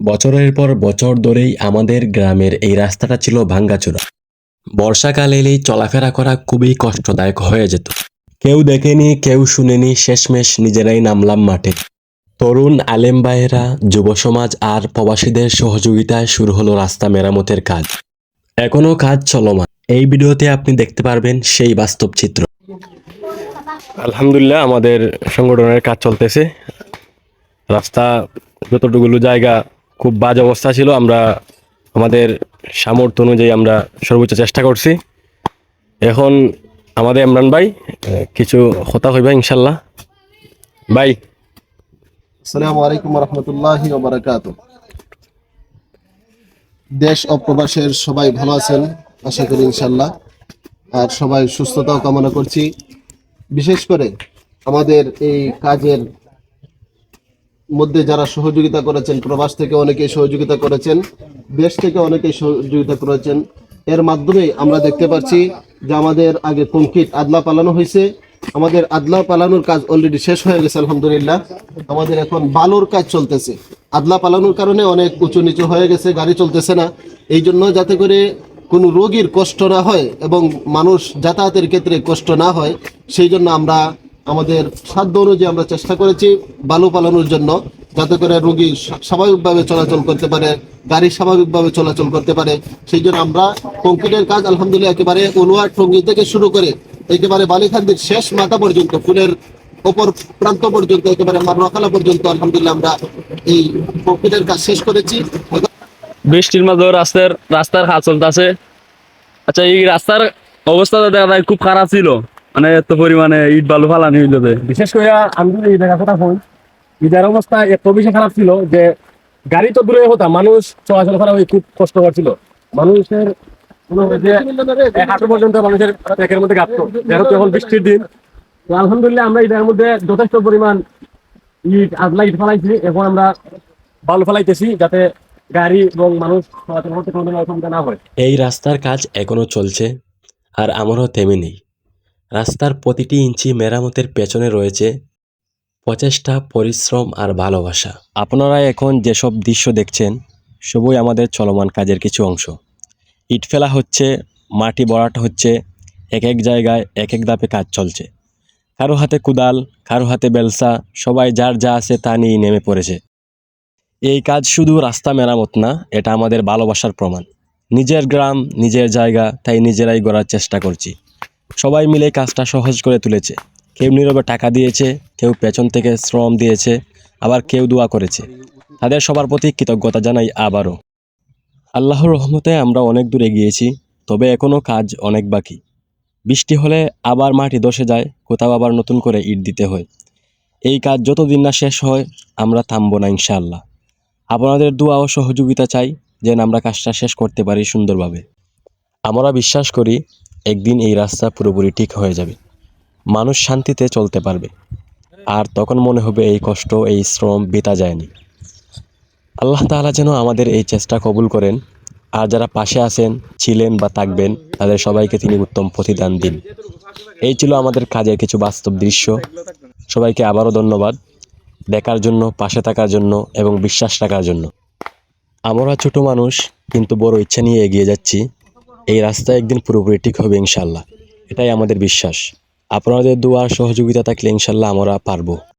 বছরের পর বছর ধরেই আমাদের গ্রামের এই রাস্তাটা ছিল ভাঙ্গাচোরা বর্ষাকাল এলেই চলাফেরা করা খুবই কষ্টদায়ক হয়ে যেত। কেউ দেখেনি, কেউ শুনেনি, শেষমেশ নিজেরাই নামলাম মাঠে। তরুণ আলেম ভাইয়েরা, যুব সমাজ আর প্রবাসীদের সহযোগিতায় শুরু হলো রাস্তা মেরামতের কাজ। এখনও কাজ চলমান। এই ভিডিওতে আপনি দেখতে পারবেন সেই বাস্তব চিত্র। আলহামদুলিল্লাহ, আমাদের সংগঠনের কাজ চলতেছে। রাস্তা যতটুকুলো জায়গা খুব বাজে অবস্থা ছিল। আমরা আমাদের সামর্থ্য অনুযায়ী আমরা সর্বোচ্চ চেষ্টা করছি। এখন আমাদের ইমরান ভাই কিছু কথা কইবা ইনশাল্লাহ। ভাই। আসসালামু আলাইকুম রহমতুল্লাহ দেশ ও প্রবাসের সবাই ভালো আছেন, আশা করি ইনশাল্লাহ। আর সবাই সুস্থতাও কামনা করছি। বিশেষ করে আমাদের এই কাজের মধ্যে যারা সহযোগিতা করেছেন, প্রবাস থেকে অনেকেই সহযোগিতা করেছেন, দেশ থেকে অনেকেই সহযোগিতা করেছেন। এর মাধ্যমে আমরা দেখতে পাচ্ছি যে আমাদের আগে কংক্রিট আদলা পালানো হয়েছে। আমাদের আদলা পালানোর কাজ অলরেডি শেষ হয়ে গেছে, আলহামদুলিল্লাহ। আমাদের এখন বালুর কাজ চলতেছে। আদলা পালানোর কারণে অনেক উঁচু নিচু হয়ে গেছে, গাড়ি চলতেছে না। এই জন্য যাতে করে কোনো রোগীর কষ্ট না হয় এবং মানুষ যাতায়াতের ক্ষেত্রে কষ্ট না হয়, সেই জন্য আমরা আমাদের সাধ্য অনুযায়ী আমরা চেষ্টা করেছি বালু পালানোর জন্য, যাতে করে রোগী স্বাভাবিকভাবে চলাচল করতে পারে, গাড়ি স্বাভাবিকভাবে চলাচল করতে পারে। সেই জন্য আমরা কংক্রিটের কাজ আলহামদুলিল্লাহ একেবারে অনুয়া টঙ্গি থেকে শুরু করে একেবারে বালিখান্দির শেষ মাথা পর্যন্ত ফুলের ওপর প্রান্ত পর্যন্ত, একেবারে আমার রখালা পর্যন্ত আলহামদুলিল্লাহ আমরা এই কংক্রিটের কাজ শেষ করেছি। বৃষ্টির মাঝেও রাস্তার রাস্তার কাজ চলতেছে। আচ্ছা এই রাস্তার অবস্থা তো দেখা খুব খারাপ ছিল। মানে এত পরিমাণে ইট বালু ফালানি হইল যে। বিশেষ করে আমি যদি এই জায়গার কথা কই ঈদের অবস্থা এত বেশি খারাপ ছিল যে গাড়ি তো দূরে হতাম মানুষ চলাচল করা খুব কষ্ট করছিল মানুষের যে এক হাঁটু পর্যন্ত মানুষের ব্যাগের মধ্যে গাঁথতো যেহেতু এখন বৃষ্টির দিন তো আলহামদুলিল্লাহ আমরা ঈদের মধ্যে যথেষ্ট পরিমাণ ইট আজলা ইট ফেলাইছি। এখন আমরা বালু ফেলাইতেছি যাতে গাড়ি এবং মানুষ চলাচল করতে কোনো অসুবিধা না হয়। এই রাস্তার কাজ এখনও চলছে আর আমারও থেমে নেই। রাস্তার প্রতিটি ইঞ্চি মেরামতের পেছনে রয়েছে প্রচেষ্টা, পরিশ্রম আর ভালোবাসা। আপনারা এখন যেসব দৃশ্য দেখছেন, সবই আমাদের চলমান কাজের কিছু অংশ। ইট ফেলা হচ্ছে, মাটি বড়াটা হচ্ছে, এক এক জায়গায় এক এক ধাপে কাজ চলছে। কারও হাতে কুদাল, কারও হাতে বেলসা, সবাই যার যা আছে তা নিয়ে নেমে পড়েছে। এই কাজ শুধু রাস্তা মেরামত না, এটা আমাদের ভালোবাসার প্রমাণ। নিজের গ্রাম, নিজের জায়গা, তাই নিজেরাই গড়ার চেষ্টা করছি। সবাই মিলে কাজটা সহজ করে তুলেছে। কেউ নীরবে টাকা দিয়েছে, কেউ পেছন থেকে শ্রম দিয়েছে, আবার কেউ দোয়া করেছে। তাদের সবার প্রতি কৃতজ্ঞতা জানাই আবারও। আল্লাহর রহমতে আমরা অনেক দূর এগিয়েছি, তবে এখনও কাজ অনেক বাকি। বৃষ্টি হলে আবার মাটি ধসে যায়, কোথাও আবার নতুন করে ইট দিতে হয়। এই কাজ যতদিন না শেষ হয়, আমরা থামবো না ইনশাআল্লাহ। আপনাদের দোয়া ও সহযোগিতা চাই, যেন আমরা কাজটা শেষ করতে পারি সুন্দরভাবে। আমরা বিশ্বাস করি একদিন এই রাস্তা পুরোপুরি ঠিক হয়ে যাবে। মানুষ শান্তিতে চলতে পারবে। আর তখন মনে হবে এই কষ্ট, এই শ্রম বেতা যায়নি। আল্লাহ তাআলা যেন আমাদের এই চেষ্টা কবুল করেন। আর যারা পাশে আছেন, ছিলেন বা থাকবেন, তাদের সবাইকে তিনি উত্তম প্রতিদান দিন। এই ছিল আমাদের কাজের কিছু বাস্তব দৃশ্য। সবাইকে আবারও ধন্যবাদ। দেখার জন্য, পাশে থাকার জন্য এবং বিশ্বাস রাখার জন্য। আমরা ছোট মানুষ, কিন্তু বড় ইচ্ছা নিয়ে এগিয়ে যাচ্ছি। এই রাস্তা একদিন পুরোপুরি ঠিক হবে ইনশাল্লাহ। এটাই আমাদের বিশ্বাস। আপনাদের দোয়া সহযোগিতা থাকলে ইনশাল্লাহ আমরা পারব।